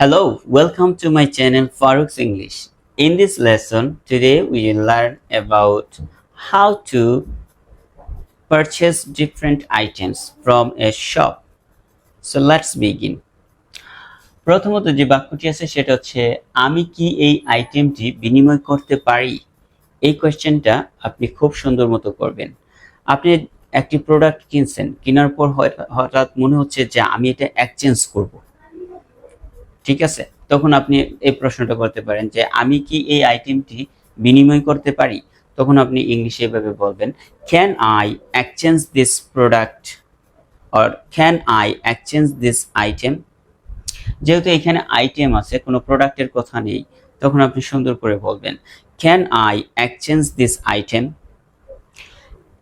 Hello, welcome to my channel Farouk's English. In this lesson, today we will learn about how to purchase different items from a shop. So let's begin. প্রথমত যে বাক্যটি আছে সেটা হচ্ছে আমি কি এই আইটেমটি বিনিময় করতে পারি এই কোয়েশ্চেনটা আপনি খুব সুন্দর মতো করবেন আপনি একটি প্রোডাক্ট কিনছেন কেনার পর হয়- হঠাৎ মনে হচ্ছে যে আমি এটা এক্সচেঞ্জ করব ঠিক আছে? তখন আপনি এই প্রশ্নটা করতে পারেন যে, আমি কি এই আইটেমটি বিনিময় করতে পারি? তখন আপনি ইংলিশে এভাবে বলবেন can I exchange this product or can I exchange this item যেহেতু এখানে আইটেম আছে, কোনো প্রোডাক্টের কথা নেই, তখন আপনি সুন্দর করে বলবেন can I exchange this item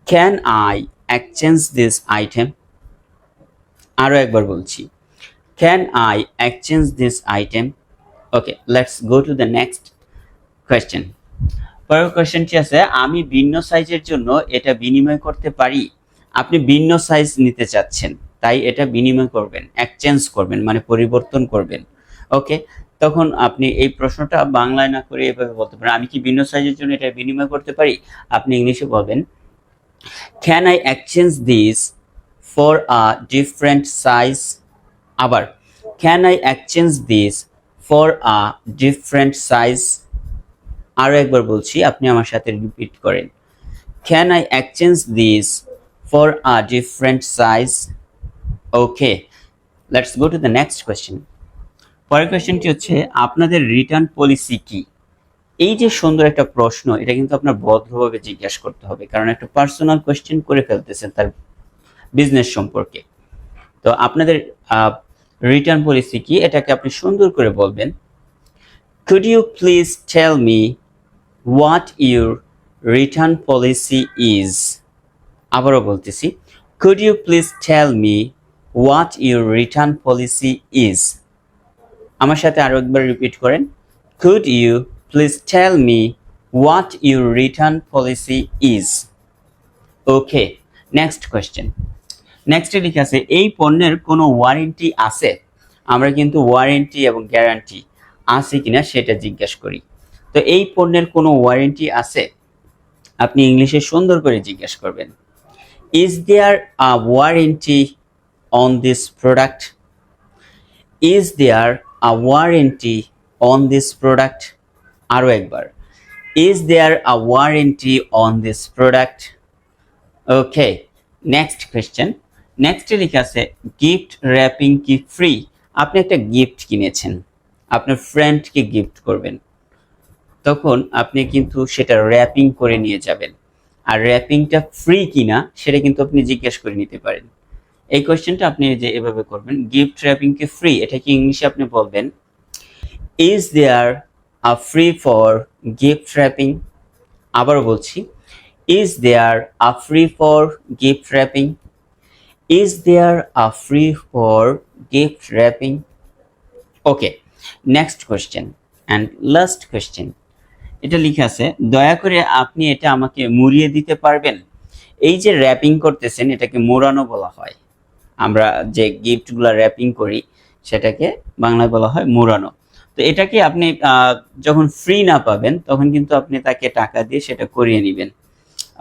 can I exchange this item আরও একবার বলছি can I exchange this item okay let's go to the next question পরের কোয়েশ্চেনটি আছে, আমি ভিন্ন সাইজের জন্য এটা বিনিময় করতে পারি। আপনি ভিন্ন সাইজ নিতে চাচ্ছেন, তাই এটা বিনিময় করবেন এক্সচেঞ্জ করবেন মানে পরিবর্তন করবেন। ওকে তখন আপনি এই প্রশ্নটা বাংলায় না করে এভাবে বলতে পারেন। আমি কি ভিন্ন সাইজের জন্য এটা বিনিময় করতে পারি? আপনি ইংলিশে বলবেন can I exchange this for a different size আবার can I exchange this for a different size আরও একবার বলছি, আপনি আমার সাথে রিপিট করেন। Can I exchange this for a different size okay let's go to the next question পরের কোয়েশ্চেনটি হচ্ছে, আপনাদের রিটার্ন পলিসি কি? এই যে সুন্দর একটা প্রশ্ন, এটা কিন্তু আপনার ভদ্রভাবে জিজ্ঞাসা করতে হবে, কারণ একটা পার্সোনাল কোয়েশ্চেন করে ফেলতেছেন তার বিজনেস সম্পর্কে। তো আপনাদের রিটার্ন পলিসি কি? এটাকে আপনি সুন্দর করে বলবেন could you please tell me what your return policy is আবারও বলতেছি could you please tell me what your return policy is আমার সাথে আরও একবার রিপিট করেন could you please tell me what your return policy is okay next question নেক্সটে লিখে আছে, এই পণ্যের কোনো ওয়ারেন্টি আছে? আমরা কিন্তু ওয়ারেন্টি এবং গ্যারান্টি আছে কিনা সেটা জিজ্ঞেস করি। তো এই পণ্যের কোনো ওয়ারেন্টি আছে? আপনি ইংলিশে সুন্দর করে জিজ্ঞেস করবেন। Is there a warranty on this product is there a warranty on this product আরও একবার। Is there a warranty on this product okay next question নেক্সটে লেখা আছে গিফট র্যাপিং কি ফ্রি আপনি একটা গিফট কিনেছেন। আপনার ফ্রেন্ডকে গিফট করবেন। তখন আপনি কিন্তু সেটা র্যাপিং করে নিয়ে যাবেন। আর র্যাপিংটা ফ্রি কিনা, সেটা কিন্তু আপনি জিজ্ঞেস করে নিতে পারেন। এই কোয়েশ্চেনটা আপনি যে এভাবে করবেন গিফট র্যাপিং কি ফ্রি এটা কি ইংলিশে আপনি বলবেন is there a free for gift wrapping আবার বলছি is there a free for gift wrapping is there a free for gift wrapping okay next question and last question এটা লিখে আছে, দয়া করে আপনি এটা আমাকে মুড়িয়ে দিতে পারবেন? এই যে র্যাপিং করতেছেন, এটাকে মোড়ানো বলা হয়। আমরা যে গিফটগুলো র্যাপিং করি, সেটাকে বাংলায় বলা হয় মোড়ানো। তো এটাকে আপনি যখন ফ্রি না পাবেন, তখন কিন্তু আপনি তাকে টাকা দিয়ে সেটা করিয়ে নেবেন।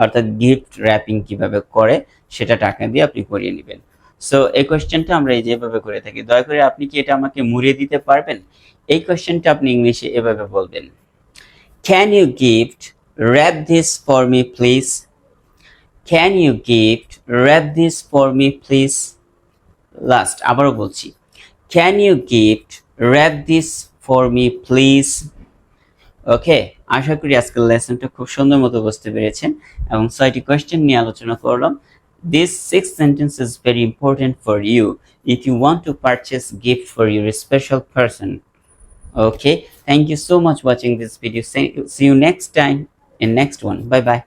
অর্থাৎ গিফট র্যাপিং কীভাবে করে, সেটা টাকা দিয়ে আপনি করিয়ে নেবেন। সো এই কোয়েশ্চেনটা আমরা এই যেভাবে করে থাকি, দয়া করে আপনি কি এটা আমাকে মুড়িয়ে দিতে পারবেন? এই কোয়েশ্চেনটা আপনি ইংলিশে এভাবে বলবেন। Can you gift wrap this for me please can you gift wrap this for me please last আবারও বলছি। Can you gift wrap this for me please okay আশা করি আজকের লেসনটা খুব সুন্দর মতো বুঝতে পেরেছেন এবং ছয়টি কোয়েশ্চেন নিয়ে আলোচনা করলাম this six sentence is very important for you if you want to purchase gift for your special person Okay, thank you so much watching this video. See you next time in next one. Bye bye.